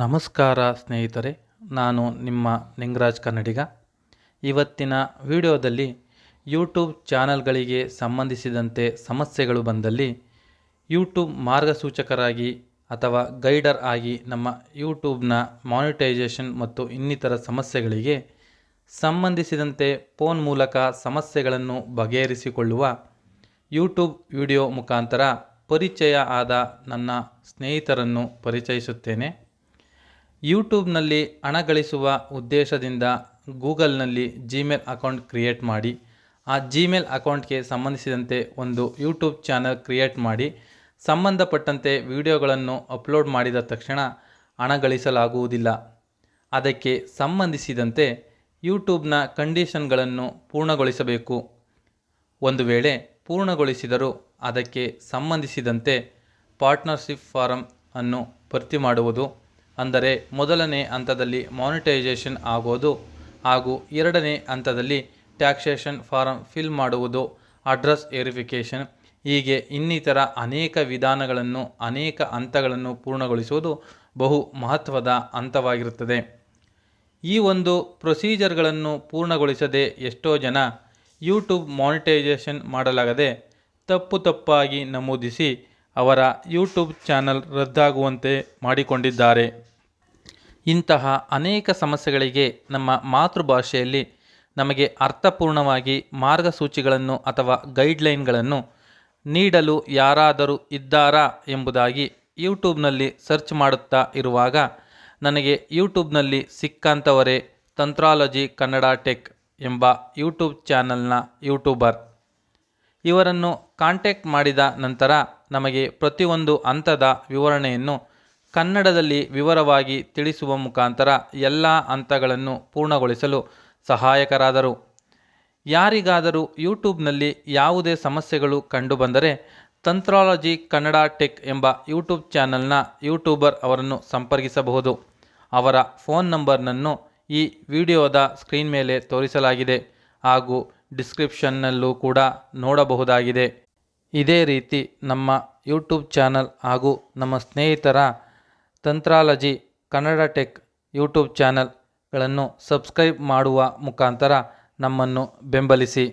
ನಮಸ್ಕಾರ ಸ್ನೇಹಿತರೆ, ನಾನು ನಿಮ್ಮ ನಿಂಗರಾಜ್ ಕನ್ನಡಿಗ. ಇವತ್ತಿನ ವಿಡಿಯೋದಲ್ಲಿ ಯೂಟ್ಯೂಬ್ ಚಾನಲ್ಗಳಿಗೆ ಸಂಬಂಧಿಸಿದಂತೆ ಸಮಸ್ಯೆಗಳು ಬಂದಲ್ಲಿ ಯೂಟ್ಯೂಬ್ ಮಾರ್ಗಸೂಚಕರಾಗಿ ಅಥವಾ ಗೈಡರ್ ಆಗಿ ನಮ್ಮ ಯೂಟ್ಯೂಬ್ನ ಮಾನಿಟೈಸೇಷನ್ ಮತ್ತು ಇನ್ನಿತರ ಸಮಸ್ಯೆಗಳಿಗೆ ಸಂಬಂಧಿಸಿದಂತೆ ಫೋನ್ ಮೂಲಕ ಸಮಸ್ಯೆಗಳನ್ನು ಬಗೆಹರಿಸಿಕೊಳ್ಳುವ ಯೂಟ್ಯೂಬ್ ವಿಡಿಯೋ ಮುಖಾಂತರ ಪರಿಚಯ ಆದ ನನ್ನ ಸ್ನೇಹಿತರನ್ನು ಪರಿಚಯಿಸುತ್ತೇನೆ. ಯೂಟ್ಯೂಬ್ನಲ್ಲಿ ಹಣ ಗಳಿಸುವ ಉದ್ದೇಶದಿಂದ ಗೂಗಲ್ನಲ್ಲಿ ಜಿಮೇಲ್ ಅಕೌಂಟ್ ಕ್ರಿಯೇಟ್ ಮಾಡಿ, ಆ ಜಿಮೇಲ್ ಅಕೌಂಟ್ಗೆ ಸಂಬಂಧಿಸಿದಂತೆ ಒಂದು ಯೂಟ್ಯೂಬ್ ಚಾನಲ್ ಕ್ರಿಯೇಟ್ ಮಾಡಿ, ಸಂಬಂಧಪಟ್ಟಂತೆ ವಿಡಿಯೋಗಳನ್ನು ಅಪ್ಲೋಡ್ ಮಾಡಿದ ತಕ್ಷಣ ಹಣ ಗಳಿಸಲಾಗುವುದಿಲ್ಲ. ಅದಕ್ಕೆ ಸಂಬಂಧಿಸಿದಂತೆ ಯೂಟ್ಯೂಬ್ನ ಕಂಡೀಷನ್ಗಳನ್ನು ಪೂರ್ಣಗೊಳಿಸಬೇಕು. ಒಂದು ವೇಳೆ ಪೂರ್ಣಗೊಳಿಸಿದರೂ ಅದಕ್ಕೆ ಸಂಬಂಧಿಸಿದಂತೆ ಪಾರ್ಟ್ನರ್ಶಿಪ್ ಫಾರಂ ಅನ್ನು ಭರ್ತಿ ಮಾಡುವುದು ಅಂದರೆ ಮೊದಲನೇ ಹಂತದಲ್ಲಿ ಮಾನಿಟೈಸೇಷನ್ ಆಗೋದು ಹಾಗೂ ಎರಡನೇ ಹಂತದಲ್ಲಿ ಟ್ಯಾಕ್ಸೇಷನ್ ಫಾರಂ ಫಿಲ್ ಮಾಡುವುದು ಅಡ್ರೆಸ್ ವೆರಿಫಿಕೇಷನ್ ಹೀಗೆ ಇನ್ನಿತರ ಅನೇಕ ವಿಧಾನಗಳನ್ನು, ಅನೇಕ ಹಂತಗಳನ್ನು ಪೂರ್ಣಗೊಳಿಸುವುದು ಬಹು ಮಹತ್ವದ ಹಂತವಾಗಿರುತ್ತದೆ. ಈ ಒಂದು ಪ್ರೊಸೀಜರ್ಗಳನ್ನು ಪೂರ್ಣಗೊಳಿಸದೆ ಎಷ್ಟೋ ಜನ ಯೂಟ್ಯೂಬ್ ಮಾನಿಟೈಸೇಷನ್ ಮಾಡಲಾಗದೆ ತಪ್ಪು ತಪ್ಪಾಗಿ ನಮೂದಿಸಿ ಅವರ ಯೂಟ್ಯೂಬ್ ಚಾನಲ್ ರದ್ದಾಗುವಂತೆ ಮಾಡಿಕೊಂಡಿದ್ದಾರೆ. ಇಂತಹ ಅನೇಕ ಸಮಸ್ಯೆಗಳಿಗೆ ನಮ್ಮ ಮಾತೃಭಾಷೆಯಲ್ಲಿ ನಮಗೆ ಅರ್ಥಪೂರ್ಣವಾಗಿ ಮಾರ್ಗಸೂಚಿಗಳನ್ನು ಅಥವಾ ಗೈಡ್ಲೈನ್ಗಳನ್ನು ನೀಡಲು ಯಾರಾದರೂ ಇದ್ದಾರಾ ಎಂಬುದಾಗಿ ಯೂಟ್ಯೂಬ್ನಲ್ಲಿ ಸರ್ಚ್ ಮಾಡುತ್ತಾ ಇರುವಾಗ ನನಗೆ ಯೂಟ್ಯೂಬ್ನಲ್ಲಿ ಸಿಕ್ಕಂಥವರೇ ತಂತ್ರಾಲಜಿ ಕನ್ನಡ ಟೆಕ್ ಎಂಬ ಯೂಟ್ಯೂಬ್ ಚಾನಲ್ನ ಯೂಟ್ಯೂಬರ್. ಇವರನ್ನು ಕಾಂಟ್ಯಾಕ್ಟ್ ಮಾಡಿದ ನಂತರ ನಮಗೆ ಪ್ರತಿಯೊಂದು ಹಂತದ ವಿವರಣೆಯನ್ನು ಕನ್ನಡದಲ್ಲಿ ವಿವರವಾಗಿ ತಿಳಿಸುವ ಮುಖಾಂತರ ಎಲ್ಲ ಹಂತಗಳನ್ನು ಪೂರ್ಣಗೊಳಿಸಲು ಸಹಾಯಕರಾದರು. ಯಾರಿಗಾದರೂ ಯೂಟ್ಯೂಬ್ನಲ್ಲಿ ಯಾವುದೇ ಸಮಸ್ಯೆಗಳು ಕಂಡುಬಂದರೆ ತಂತ್ರಾಲಜಿ ಕನ್ನಡ ಟೆಕ್ ಎಂಬ ಯೂಟ್ಯೂಬ್ ಚಾನಲ್ನ ಯೂಟ್ಯೂಬರ್ ಅವರನ್ನು ಸಂಪರ್ಕಿಸಬಹುದು. ಅವರ ಫೋನ್ ನಂಬರ್ನನ್ನು ಈ ವಿಡಿಯೋದ ಸ್ಕ್ರೀನ್ ಮೇಲೆ ತೋರಿಸಲಾಗಿದೆ ಹಾಗೂ ಡಿಸ್ಕ್ರಿಪ್ಷನ್ನಲ್ಲೂ ಕೂಡ ನೋಡಬಹುದಾಗಿದೆ. ಇದೇ ರೀತಿ ನಮ್ಮ ಯೂಟ್ಯೂಬ್ ಚಾನಲ್ ಹಾಗೂ ನಮ್ಮ ಸ್ನೇಹಿತರ ತಂತ್ರಾಲಜಿ ಕನ್ನಡ ಟೆಕ್ ಯೂಟ್ಯೂಬ್ ಚಾನಲ್ಗಳನ್ನು ಸಬ್ಸ್ಕ್ರೈಬ್ ಮಾಡುವ ಮುಖಾಂತರ ನಮ್ಮನ್ನು ಬೆಂಬಲಿಸಿ.